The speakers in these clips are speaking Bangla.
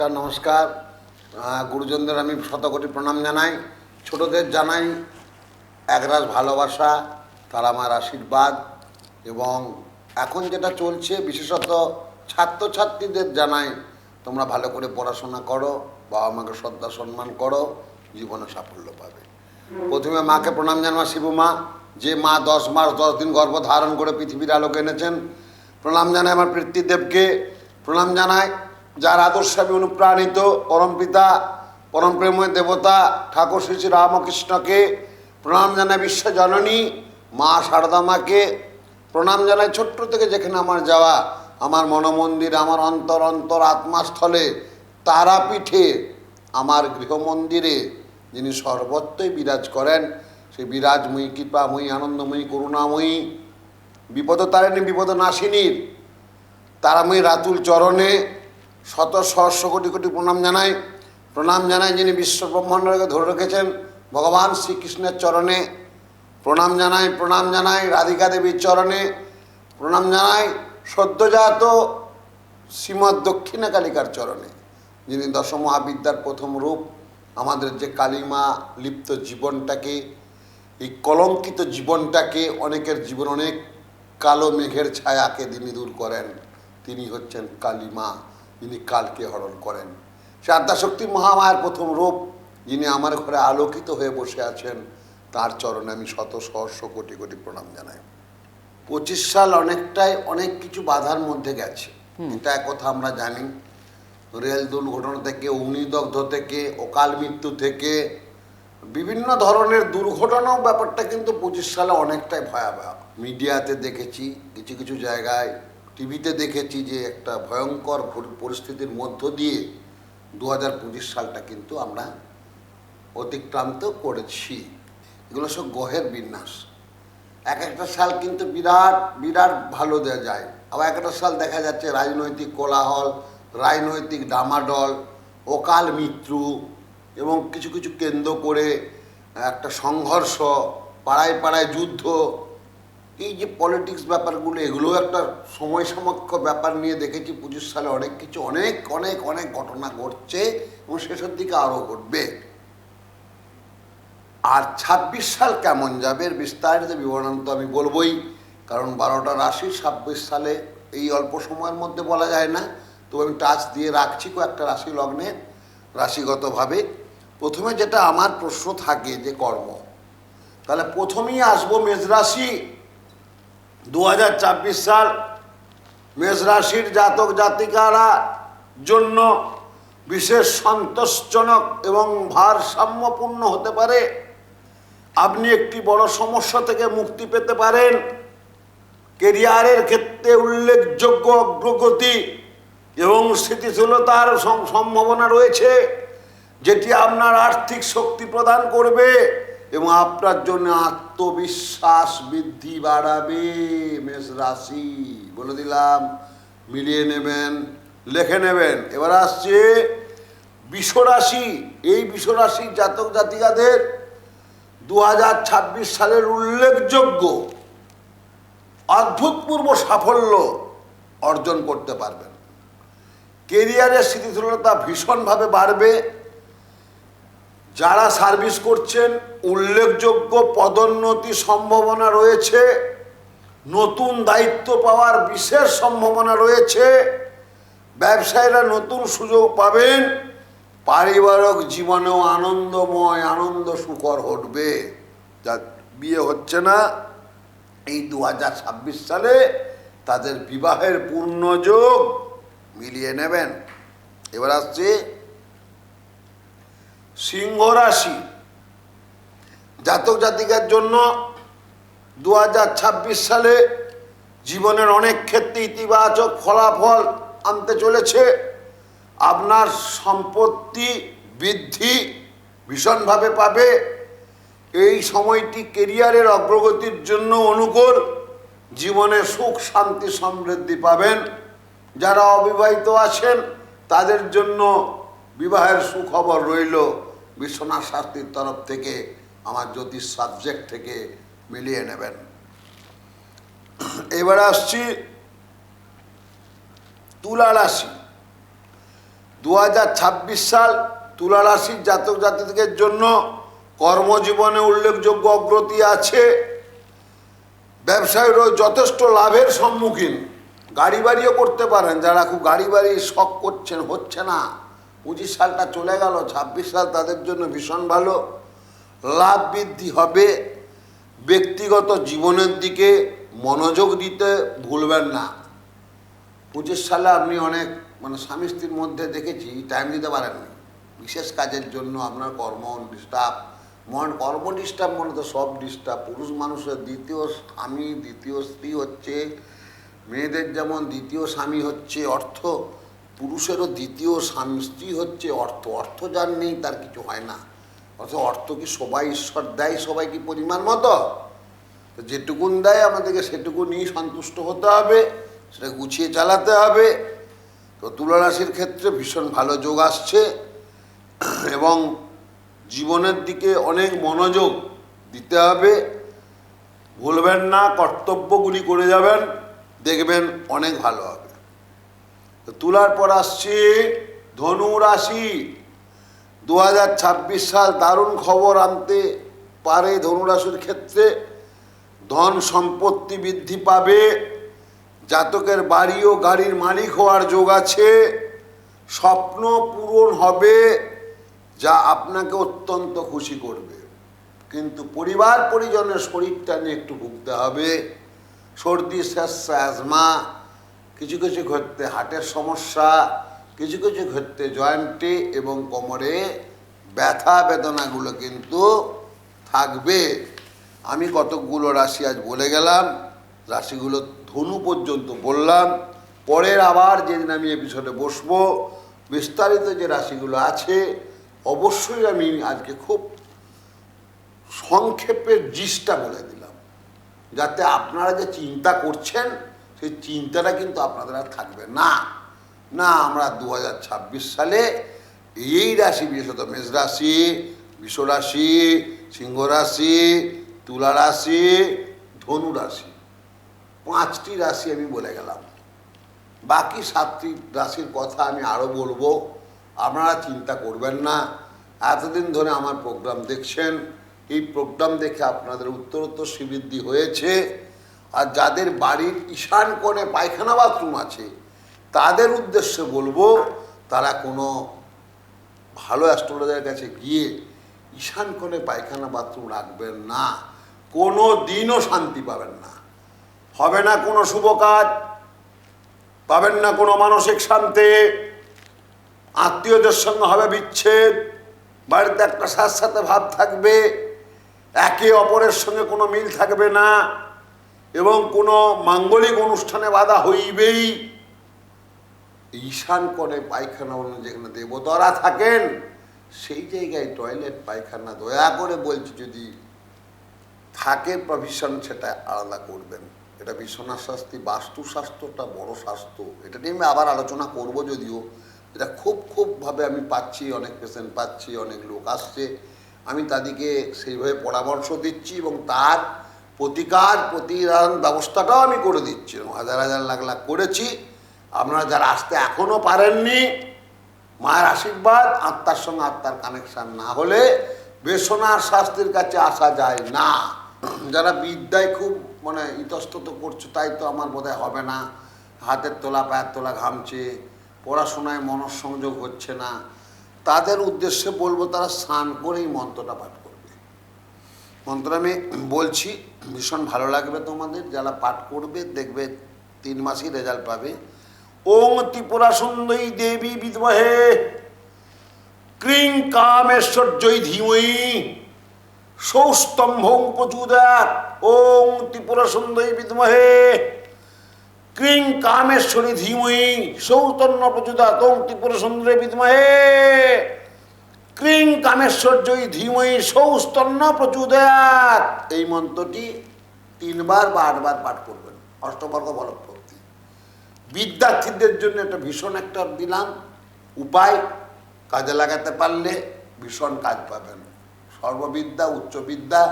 নমস্কার গুরুজনদের আমি শতকোটি প্রণাম জানাই। ছোটদের জানাই একরাশ ভালোবাসা, তারা আমার আশীর্বাদ। এবং এখন যেটা চলছে, বিশেষত ছাত্রছাত্রীদের জানাই, তোমরা ভালো করে পড়াশোনা করো, বাবা মাকে শ্রদ্ধা, সম্মান করো, জীবনে সাফল্য পাবে। প্রথমে মাকে প্রণাম জানবা শিবু মা, যে মা দশ মাস, দশ দিন গর্ভ ধারণ করে পৃথিবীর আলোকে এনেছেন। প্রণাম জানাই আমার পিতৃদেবকে। প্রণাম জানাই যার আদর্শে আমি অনুপ্রাণিত পরমপিতা পরম প্রেময় দেবতা, ঠাকুর শ্রী শ্রী রামকৃষ্ণকে প্রণাম জানাই বিশ্বজননী, মা শারদা মাকে প্রণাম জানাই ছোট্ট থেকে যেখানে আমার যাওয়া, আমার মনোমন্দির, আমার অন্তর অন্তর আত্মাস্থলে, তারাপীঠে, আমার গৃহমন্দিরে, যিনি সর্বত্রই বিরাজ করেন, সেই বিরাজময়ী, কৃপাময়ী, আনন্দময়ী, করুণাময়ী বিপদ তারিণী বিপদ নাশিনীর তারাময়ী রাতুল চরণে শত সহস্র কোটি কোটি প্রণাম জানাই। প্রণাম জানাই যিনি বিশ্ব ব্রহ্মাণ্ডকে ধরে রেখেছেন। ভগবান শ্রীকৃষ্ণের চরণে প্রণাম জানাই প্রণাম জানাই রাধিকা দেবীর চরণে। প্রণাম জানাই সদ্যজাত শ্রীমৎ দক্ষিণা কালিকার চরণে, যিনি দশমহাবিদ্যার প্রথম রূপ। আমাদের যে কালিমা লিপ্ত জীবনটাকে, এই কলঙ্কিত জীবনটাকে অনেকের জীবন অনেক কালো মেঘের ছায়াকে তিনি দূর করেন। তিনি হচ্ছেন কালিমা যিনি কালকে হরণ করেন। সে আদ্যাশক্তি মহামায়ার প্রথম রূপ যিনি আমার ঘরে আলোকিত হয়ে বসে আছেন তার চরণে আমি শত সহস্র কোটি কোটি প্রণাম জানাই। পঁচিশ সাল অনেকটাই অনেক কিছু বাধার মধ্যে গেছে। এটা কথা আমরা জানি। রেল দুর্ঘটনা থেকে অগ্নিদগ্ধ থেকে অকাল মৃত্যু থেকে বিভিন্ন ধরনের দুর্ঘটনাও ব্যাপারটা কিন্তু পঁচিশ সালে অনেকটাই ভয়াবহ। মিডিয়াতে দেখেছি কিছু কিছু জায়গায় টিভিতে দেখেছি যে একটা ভয়ঙ্কর পরিস্থিতির মধ্য দিয়ে দু হাজার পঁচিশ সালটা কিন্তু আমরা অতিক্রান্ত করেছি। এগুলো সব গহের বিন্যাস। এক একটা সাল কিন্তু বিরাট বিরাট ভালো দেওয়া যায়। আবার এক একটা সাল দেখা যাচ্ছে রাজনৈতিক কোলাহল, রাজনৈতিক ডামাডল অকাল মৃত্যু এবং কিছু কিছু কেন্দ্র করে একটা সংঘর্ষ, পাড়ায় পাড়ায় যুদ্ধ এই যে পলিটিক্স ব্যাপারগুলো এগুলো একটা সময় সমক্ষ ব্যাপার নিয়ে দেখেছি। পঁচিশ সালে অনেক কিছু, অনেক অনেক অনেক ঘটনা ঘটছে এবং শেষের দিকে আরও ঘটবে। আর ছাব্বিশ সাল কেমন যাবে, এর বিস্তারিত বিবরণ তো আমি বলবোই, কারণ বারোটা রাশি ছাব্বিশ সালে এই অল্প সময়ের মধ্যে বলা যায় না। তো আমি টাচ দিয়ে রাখছি কয়েকটা রাশি লগ্নে, রাশিগতভাবে। প্রথমে যেটা আমার প্রশ্ন থাকে যে কর্ম, তাহলে প্রথমেই আসব মেষ রাশি দু সাল মেষ রাশির জাতক জাতিকারা জন্য বিশেষ সন্তোষজনক এবং ভারসাম্যপূর্ণ হতে পারে। আপনি একটি বড় সমস্যা থেকে মুক্তি পেতে পারেন। কেরিয়ারের ক্ষেত্রে উল্লেখযোগ্য অগ্রগতি এবং স্থিতিশীলতার সম্ভাবনা রয়েছে, যেটি আপনার আর্থিক শক্তি প্রদান করবে। এবং আপনার জন্য আত্মবিশ্বাস বৃদ্ধি বাড়াবে, মেষ রাশি। বলে দিলাম, মিলিয়ে নেবেন, লেখে নেবেন। এবার আসছে বিশ্বরাশি এই বিশ্বরাশির জাতক জাতিকাদের দু হাজার ছাব্বিশ সালের উল্লেখযোগ্য অভূতপূর্ব সাফল্য অর্জন করতে পারবেন। কেরিয়ারের স্থিতিশীলতা ভীষণভাবে বাড়বে। যারা সার্ভিস করছেন, উল্লেখযোগ্য পদোন্নতি সম্ভাবনা রয়েছে, নতুন দায়িত্ব পাওয়ার বিশেষ সম্ভাবনা রয়েছে, ব্যবসায়ীরা নতুন সুযোগ পাবেন, পারিবারিক জীবনেও আনন্দময়, আনন্দ সুখর ঘটবে। যা বিয়ে হচ্ছে না। এই দু হাজার ছাব্বিশ সালে তাদের বিবাহের পূর্ণযোগ মিলিয়ে নেবেন। এবার আসছে সিংহ রাশি। জাতক জাতিকার জন্য দু হাজার ছাব্বিশ সালে জীবনের অনেক ক্ষেত্রে ইতিবাচক ফলাফল আনতে চলেছে। আপনার সম্পত্তি বৃদ্ধি ভীষণভাবে পাবে। এই সময়টি কেরিয়ারের অগ্রগতির জন্য অনুকূল। জীবনে সুখ, শান্তি, সমৃদ্ধি পাবেন। যারা অবিবাহিত আছেন, তাদের জন্য বিবাহের সুখবর রইল। বিশ্বনাথ শাস্ত্রীর তরফ থেকে আমার জ্যোতিষ সাবজেক্ট থেকে মিলিয়ে নেবেন। এবার আসছি তুলা রাশি। দু হাজার ছাব্বিশ সাল তুলা রাশির জাতক জাতিকের জন্য কর্মজীবনে উল্লেখযোগ্য অগ্রতি আছে। ব্যবসায়ীরও যথেষ্ট লাভের সম্মুখীন। গাড়ি বাড়িও করতে পারেন, যারা খুব গাড়ি বাড়ি শখ করছেন, হচ্ছে না। পঁচিশ সালটা চলে গেল, ছাব্বিশ সাল তাদের জন্য ভীষণ ভালো। লাভ বৃদ্ধি হবে। ব্যক্তিগত জীবনের দিকে মনোযোগ দিতে ভুলবেন না। পঁচিশ সালে আপনি অনেক মানে স্বামী স্ত্রীর মধ্যে দেখেছি টাইম দিতে পারেননি। বিশেষ কাজের জন্য আপনার কর্ম ডিস্টার্ব মন কর্ম ডিস্টার্ব মনে তো সব ডিস্টার্ব পুরুষ মানুষের দ্বিতীয় স্বামী, দ্বিতীয় স্ত্রী হচ্ছে, মেয়েদের যেমন দ্বিতীয় স্বামী হচ্ছে, অর্থ পুরুষেরও দ্বিতীয় স্বামী হচ্ছে অর্থ। অর্থ যার নেই, তার কিছু হয় না। অর্থ অর্থ কি সবাই ঈশ্বর দেয়, সবাই কি পরিমাণ মতো? যেটুকুন দেয় আমাদেরকে সেটুকু নিয়ে সন্তুষ্ট হতে হবে সেটা গুছিয়ে চালাতে হবে। তো তুলা রাশির ক্ষেত্রে ভীষণ ভালো যোগ আসছে। এবং জীবনের দিকে অনেক মনোযোগ দিতে হবে। ভুলবেন না, কর্তব্যগুলি করে যাবেন, দেখবেন অনেক ভালো হবে। তুলার পর আসছে ধনু রাশি। দু হাজার ছাব্বিশ সাল দারুণ খবর আনতে পারে ধনুরাশির ক্ষেত্রে। ধন সম্পত্তি বৃদ্ধি পাবে। জাতকের বাড়ি ও গাড়ির মালিক হওয়ার যোগ আছে। স্বপ্ন পূরণ হবে, যা আপনাকে অত্যন্ত খুশি করবে। কিন্তু পরিবার পরিজনের শরীরটা নিয়ে একটু ভুগতে হবে। সর্দি শেষ অ্যাজমা কিছু কিছু ক্ষেত্রে হার্টের সমস্যা, কিছু কিছু ক্ষেত্রে জয়েন্টে এবং কোমরে ব্যথা বেদনাগুলো কিন্তু থাকবে। আমি কতকগুলো রাশি আজ বলে গেলাম, রাশিগুলো ধনু পর্যন্ত বললাম। পরের আবার যেদিন আমি এপিসোডে বসবো, বিস্তারিত যে রাশিগুলো আছে, অবশ্যই আমি আজকে খুব সংক্ষেপের জিসটা বলে দিলাম। যাতে আপনারা যে চিন্তা করছেন সেই চিন্তাটা কিন্তু আপনাদের আর থাকবে না। না, আমরা দু হাজার ছাব্বিশ সালে এই রাশি, বিশেষত মেষ রাশি, বিষ রাশি, সিংহ রাশি, তুলা রাশি, ধনু রাশি, পাঁচটি রাশি আমি বলে গেলাম। বাকি সাতটি রাশির কথা আমি আরও বলব, আপনারা চিন্তা করবেন না। এতদিন ধরে আমার প্রোগ্রাম দেখছেন, এই প্রোগ্রাম দেখে আপনাদের উত্তরোত্তর শ্রীবৃদ্ধি হয়েছে। আর যাদের বাড়ির ঈশান কোণে পায়খানা বাথরুম আছে, তাদের উদ্দেশ্যে বলব, তারা কোনো ভালো অ্যাস্ট্রোলজারের কাছে গিয়ে ঈশান কোণে পায়খানা বাথরুম রাখবেন না, কোনো দিনও শান্তি পাবেন না। হবে না কোনো শুভ কাজ, পাবেন না কোনো মানসিক শান্তি, আত্মীয়দের সঙ্গে হবে বিচ্ছেদ, বাড়িতে একটা সাথে ভাব থাকবে, একে অপরের সঙ্গে কোনো মিল থাকবে না। এবং কোনো মাঙ্গলিক অনুষ্ঠানে বাধা হইবেই। ঈশান করে পায়খানা অন্য যেখানে দেবতারা থাকেন, সেই জায়গায় টয়লেট পায়খানা দয়া করে বলছি যদি থাকে প্রভিশন সেটা আলাদা করবেন। এটা বিশ্বনাথ শাস্ত্রী বাস্তুশাস্ত্রটা বড় স্বাস্থ্য এটা নিয়ে আমি আবার আলোচনা করব যদিও। এটা খুব খুবভাবে আমি পাচ্ছি, অনেক পেশেন্ট পাচ্ছি, অনেক লোক আসছে। আমি তাদেরকে সেইভাবে পরামর্শ দিচ্ছি এবং তার প্রতিকার, প্রতিদান ব্যবস্থাটাও আমি করে দিচ্ছি। হাজার হাজার লাখ লাখ করেছি। আপনারা যারা আসতে এখনও পারেননি, মায়ের আশীর্বাদ, আত্মার সঙ্গে আত্মার কানেকশান না হলে বেসনার শাস্তির কাছে আসা যায় না। যারা বিদ্যায় খুব মানে ইতস্তত করছে, তাই তো আমার বোধহয় হবে না। হাতের তোলা, পায়ের তোলা ঘামছে, পড়াশোনায় মনঃসংযোগ হচ্ছে না। তাদের উদ্দেশ্যে বলব, তারা স্নান করেই মন্ত্রটা পাঠ মন্ত্র আমি বলছি, ভীষণ ভালো লাগবে তোমাদের, যারা পাঠ করবে, দেখবে তিন মাসই রেজাল্ট পাবে। ওং ত্রিপুরা সুন্দরী দেবী বিদ্মহে, ক্রিং কামেশ্বর্যই ধীময়ী সৌস্তম্ভ প্রচুদাত ওং ত্রিপুরা সুন্দরী বিদ্মহে, ক্রিং কামেশ্বরী ধীময়ী সৌতন্য প্রচুদাত ওং ত্রিপুরা সুন্দরী বিদ্মহে। ক্রিং কামেশ্বর্যই ধীময়ী সৌস্তন্য প্রচুদাত এই মন্ত্রটি তিনবার বা আটবার পাঠ করবেন। অষ্টবর্গ বলপ্রক্তি বিদ্যার্থীদের জন্য একটা ভীষণ একটা দিলাম উপায়। কাজে লাগাতে পারলে ভীষণ কাজ পাবেন। সর্ববিদ্যা, উচ্চবিদ্যা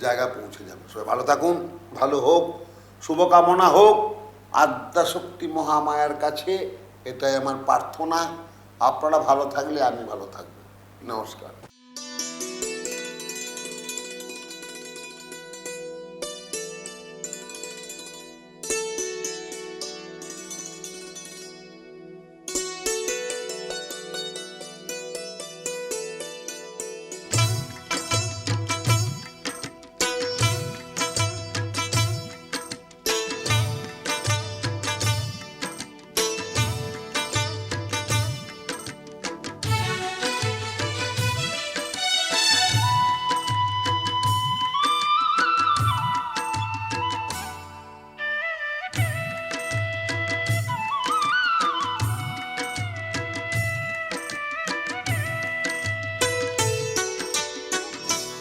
জায়গা পৌঁছে যাবে। সবাই ভালো থাকুন, ভালো হোক, শুভকামনা হোক। আদ্যাশক্তি মহামায়ার কাছে এটাই আমার প্রার্থনা। আপনারা ভালো থাকলে আমি ভালো থাকব। নমস্কার